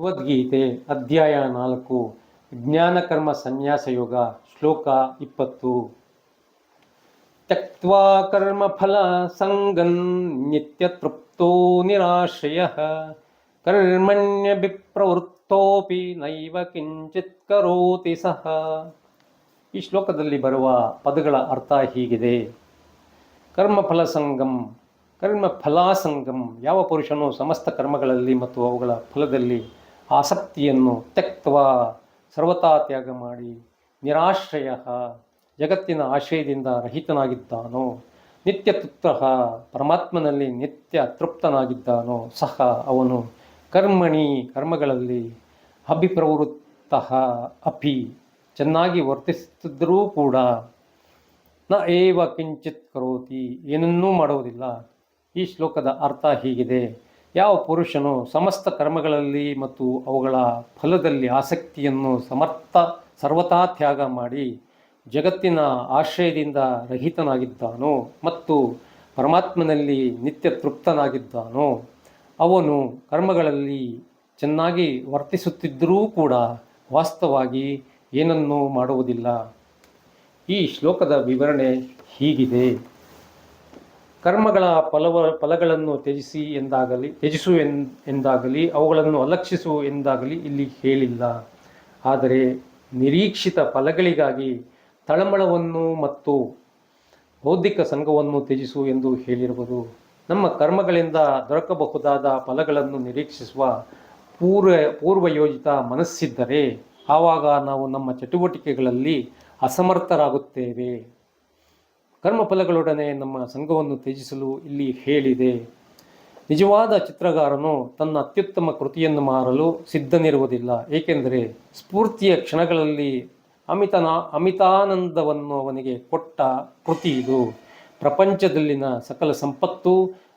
ಭಗವದ್ಗೀತೆ ಅಧ್ಯಾಯ ನಾಲ್ಕು, ಜ್ಞಾನಕರ್ಮ ಸನ್ಯಾಸ ಯೋಗ ಶ್ಲೋಕ ಇಪ್ಪತ್ತು. ತಕ್ವಾ ಕರ್ಮಫಲ ಸಂಗನ್ ನಿತ್ಯತೃಪ್ತೋ ನಿರಾಶ್ರಯ. ಕರ್ಮಣ್ಯ ಬಿಪ್ರವೃತ್ತೋಪಿ ನೈವ ಕಿಂಚಿತ್ ಕರೋತಿ ಸಹ. ಈ ಶ್ಲೋಕದಲ್ಲಿ ಬರುವ ಪದಗಳ ಅರ್ಥ ಹೀಗಿದೆ. ಕರ್ಮಫಲ ಸಂಗಮ್ ಕರ್ಮ ಫಲಾಸಂಗಂ ಯಾವ ಪುರುಷನು ಸಮಸ್ತ ಕರ್ಮಗಳಲ್ಲಿ ಮತ್ತು ಅವುಗಳ ಫಲದಲ್ಲಿ ಆಸಕ್ತಿಯನ್ನು ತಕ್ತ್ವ ಸರ್ವತಾ ತ್ಯಾಗ ಮಾಡಿ ನಿರಾಶ್ರಯ ಜಗತ್ತಿನ ಆಶ್ರಯದಿಂದ ರಹಿತನಾಗಿದ್ದಾನೋ, ನಿತ್ಯ ತೃಪ್ತ ಪರಮಾತ್ಮನಲ್ಲಿ ನಿತ್ಯ ತೃಪ್ತನಾಗಿದ್ದಾನೋ, ಸಹ ಅವನು ಕರ್ಮಣಿ ಕರ್ಮಗಳಲ್ಲಿ ಅಭಿಪ್ರವೃತ್ತ ಅಪಿ, ಚೆನ್ನಾಗಿ ವರ್ತಿಸುತ್ತಿದ್ದರೂ ಕೂಡ ನ ಏವ ಕಿಂಚಿತ್ ಕರೋತಿ, ಏನನ್ನೂ ಮಾಡುವುದಿಲ್ಲ ಈ ಶ್ಲೋಕದ ಅರ್ಥ ಹೀಗಿದೆ. ಯಾವ ಪುರುಷನು ಸಮಸ್ತ ಕರ್ಮಗಳಲ್ಲಿ ಮತ್ತು ಅವುಗಳ ಫಲದಲ್ಲಿ ಆಸಕ್ತಿಯನ್ನು ಸಮರ್ಥ ಸರ್ವತಾ ತ್ಯಾಗ ಮಾಡಿ ಜಗತ್ತಿನ ಆಶ್ರಯದಿಂದ ರಹಿತನಾಗಿದ್ದಾನೋ ಮತ್ತು ಪರಮಾತ್ಮನಲ್ಲಿ ನಿತ್ಯ ತೃಪ್ತನಾಗಿದ್ದಾನೋ, ಅವನು ಕರ್ಮಗಳಲ್ಲಿ ಚೆನ್ನಾಗಿ ವರ್ತಿಸುತ್ತಿದ್ದರೂ ಕೂಡ ವಾಸ್ತವವಾಗಿ ಏನನ್ನೂ ಮಾಡುವುದಿಲ್ಲ. ಈ ಶ್ಲೋಕದ ವಿವರಣೆ ಹೀಗಿದೆ. ಕರ್ಮಗಳ ಫಲವ, ಫಲಗಳನ್ನು ತ್ಯಜಿಸಿ ಎಂದಾಗಲಿ, ತ್ಯಜಿಸು ಎಂದಾಗಲಿ, ಅವುಗಳನ್ನು ಅಲಕ್ಷಿಸು ಎಂದಾಗಲಿ ಇಲ್ಲಿ ಹೇಳಿಲ್ಲ. ಆದರೆ ನಿರೀಕ್ಷಿತ ಫಲಗಳಿಗಾಗಿ ತಳಮಳವನ್ನು ಮತ್ತು ಬೌದ್ಧಿಕ ಸಂಘವನ್ನು ತ್ಯಜಿಸು ಎಂದು ಹೇಳಿರುವುದು. ನಮ್ಮ ಕರ್ಮಗಳಿಂದ ದೊರಕಬಹುದಾದ ಫಲಗಳನ್ನು ನಿರೀಕ್ಷಿಸುವ ಪೂರ್ವ, ಪೂರ್ವಯೋಜಿತ ಮನಸ್ಸಿದ್ದರೆ ಆವಾಗ ನಾವು ನಮ್ಮ ಚಟುವಟಿಕೆಗಳಲ್ಲಿ ಅಸಮರ್ಥರಾಗುತ್ತೇವೆ. ಕರ್ಮಫಲಗಳೊಡನೆ ನಮ್ಮ ಸಂಘವನ್ನು ತ್ಯಜಿಸಲು ಇಲ್ಲಿ ಹೇಳಿದೆ. ನಿಜವಾದ ಚಿತ್ರಗಾರನು ತನ್ನ ಅತ್ಯುತ್ತಮ ಕೃತಿಯನ್ನು ಮಾರಲು ಸಿದ್ಧನಿರುವುದಿಲ್ಲ. ಏಕೆಂದರೆ ಸ್ಫೂರ್ತಿಯ ಕ್ಷಣಗಳಲ್ಲಿ ಅಮಿತನ, ಅಮಿತಾನಂದವನ್ನು ಅವನಿಗೆ ಕೊಟ್ಟ ಕೃತಿ ಇದು. ಪ್ರಪಂಚದಲ್ಲಿನ ಸಕಲ ಸಂಪತ್ತು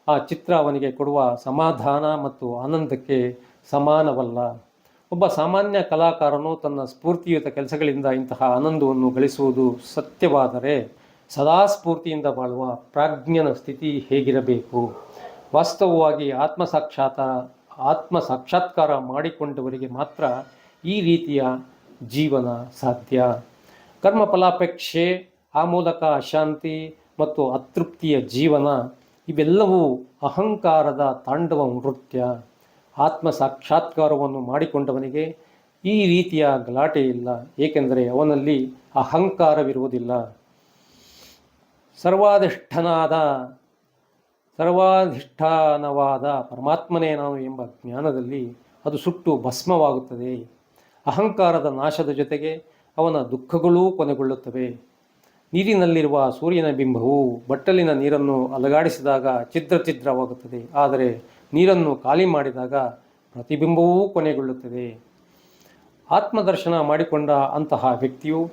ಆ ಚಿತ್ರ ಅವನಿಗೆ ಕೊಡುವ ಸಮಾಧಾನ ಮತ್ತು ಆನಂದಕ್ಕೆ ಸಮಾನವಲ್ಲ. ಒಬ್ಬ ಸಾಮಾನ್ಯ ಕಲಾಕಾರನು ತನ್ನ ಸ್ಫೂರ್ತಿಯುತ ಕೆಲಸಗಳಿಂದ ಇಂತಹ ಆನಂದವನ್ನು ಗಳಿಸುವುದು ಸತ್ಯವಾದರೆ ಸದಾ ಸ್ಫೂರ್ತಿಯಿಂದ ಬಾಳುವ ಪ್ರಾಜ್ಞನ ಸ್ಥಿತಿ ಹೇಗಿರಬೇಕು? ವಾಸ್ತವವಾಗಿ ಆತ್ಮ ಸಾಕ್ಷಾತ ಆತ್ಮ ಸಾಕ್ಷಾತ್ಕಾರ ಮಾಡಿಕೊಂಡವರಿಗೆ ಮಾತ್ರ ಈ ರೀತಿಯ ಜೀವನ ಸಾಧ್ಯ. ಕರ್ಮ ಫಲಾಪೇಕ್ಷೆ ಆ ಮೂಲಕ ಅಶಾಂತಿ ಮತ್ತು ಅತೃಪ್ತಿಯ ಜೀವನ ಇವೆಲ್ಲವೂ ಅಹಂಕಾರದ ತಾಂಡವ ನೃತ್ಯ. ಆತ್ಮ ಸಾಕ್ಷಾತ್ಕಾರವನ್ನು ಮಾಡಿಕೊಂಡವನಿಗೆ ಈ ರೀತಿಯ ಗಲಾಟೆ ಇಲ್ಲ, ಏಕೆಂದರೆ ಅವನಲ್ಲಿ ಅಹಂಕಾರವಿರುವುದಿಲ್ಲ. ಸರ್ವಾಧಿಷ್ಠನಾದ, ಸರ್ವಾಧಿಷ್ಠಾನವಾದ ಪರಮಾತ್ಮನೇ ನಾನು ಎಂಬ ಜ್ಞಾನದಲ್ಲಿ ಅದು ಸುಟ್ಟು ಭಸ್ಮವಾಗುತ್ತದೆ. ಅಹಂಕಾರದ ನಾಶದ ಜೊತೆಗೆ ಅವನ ದುಃಖಗಳೂ ಕೊನೆಗೊಳ್ಳುತ್ತವೆ. ನೀರಿನಲ್ಲಿರುವ ಸೂರ್ಯನ ಬಿಂಬವು ಬಟ್ಟಲಿನ ನೀರನ್ನು ಅಲಗಾಡಿಸಿದಾಗ ಛಿದ್ರ ಛಿದ್ರವಾಗುತ್ತದೆ. ಆದರೆ ನೀರನ್ನು ಖಾಲಿ ಮಾಡಿದಾಗ ಪ್ರತಿಬಿಂಬವೂ ಕೊನೆಗೊಳ್ಳುತ್ತದೆ. ಆತ್ಮದರ್ಶನ ಮಾಡಿಕೊಂಡ ಅಂತಹ ವ್ಯಕ್ತಿಯು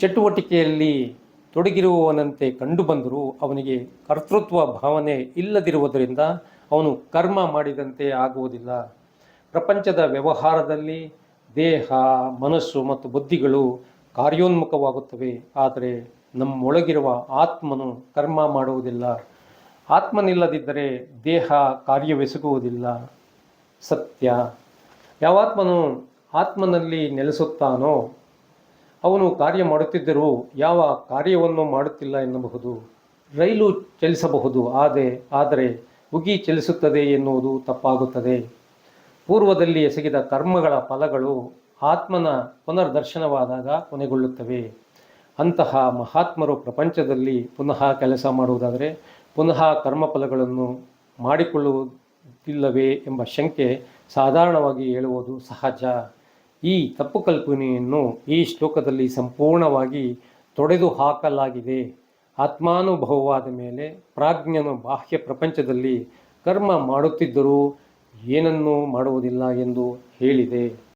ಚಟುವಟಿಕೆಯಲ್ಲಿ ತೊಡಗಿರುವವನಂತೆ ಕಂಡುಬಂದರೂ ಅವನಿಗೆ ಕರ್ತೃತ್ವ ಭಾವನೆ ಇಲ್ಲದಿರುವುದರಿಂದ ಅವನು ಕರ್ಮ ಮಾಡಿದಂತೆ ಆಗುವುದಿಲ್ಲ. ಪ್ರಪಂಚದ ವ್ಯವಹಾರದಲ್ಲಿ ದೇಹ, ಮನಸ್ಸು ಮತ್ತು ಬುದ್ಧಿಗಳು ಕಾರ್ಯೋನ್ಮುಖವಾಗುತ್ತವೆ. ಆದರೆ ನಮ್ಮೊಳಗಿರುವ ಆತ್ಮನು ಕರ್ಮ ಮಾಡುವುದಿಲ್ಲ. ಆತ್ಮನಿಲ್ಲದಿದ್ದರೆ ದೇಹ ಕಾರ್ಯವೆಸಗುವುದಿಲ್ಲ. ಸತ್ಯ. ಯಾವಾತ್ಮನು ಆತ್ಮನಲ್ಲಿ ನೆಲೆಸುತ್ತಾನೋ ಅವನು ಕಾರ್ಯ ಮಾಡುತ್ತಿದ್ದರೂ ಯಾವ ಕಾರ್ಯವನ್ನು ಮಾಡುತ್ತಿಲ್ಲ ಎನ್ನಬಹುದು. ರೈಲು ಚಲಿಸಬಹುದು ಆದರೆ ಆದರೆ ಉಗಿ ಚಲಿಸುತ್ತದೆ ಎನ್ನುವುದು ತಪ್ಪಾಗುತ್ತದೆ. ಪೂರ್ವದಲ್ಲಿ ಎಸಗಿದ ಕರ್ಮಗಳ ಫಲಗಳು ಆತ್ಮನ ಪುನರ್ದರ್ಶನವಾದಾಗ ಕೊನೆಗೊಳ್ಳುತ್ತವೆ. ಅಂತಹ ಮಹಾತ್ಮರು ಪ್ರಪಂಚದಲ್ಲಿ ಪುನಃ ಕೆಲಸ ಮಾಡುವುದಾದರೆ ಪುನಃ ಕರ್ಮಫಲಗಳನ್ನು ಮಾಡಿಕೊಳ್ಳುವುದಿಲ್ಲವೇ ಎಂಬ ಶಂಕೆ ಸಾಧಾರಣವಾಗಿ ಹೇಳುವುದು ಸಹಜ. ಈ ತಪ್ಪು ಕಲ್ಪನೆಯನ್ನು ಈ ಶ್ಲೋಕದಲ್ಲಿ ಸಂಪೂರ್ಣವಾಗಿ ತೊಡೆದು ಹಾಕಲಾಗಿದೆ. ಆತ್ಮಾನುಭವವಾದ ಮೇಲೆ ಪ್ರಾಜ್ಞನು ಬಾಹ್ಯ ಪ್ರಪಂಚದಲ್ಲಿ ಕರ್ಮ ಮಾಡುತ್ತಿದ್ದರೂ ಏನನ್ನೂ ಮಾಡುವುದಿಲ್ಲ ಎಂದು ಹೇಳಿದೆ.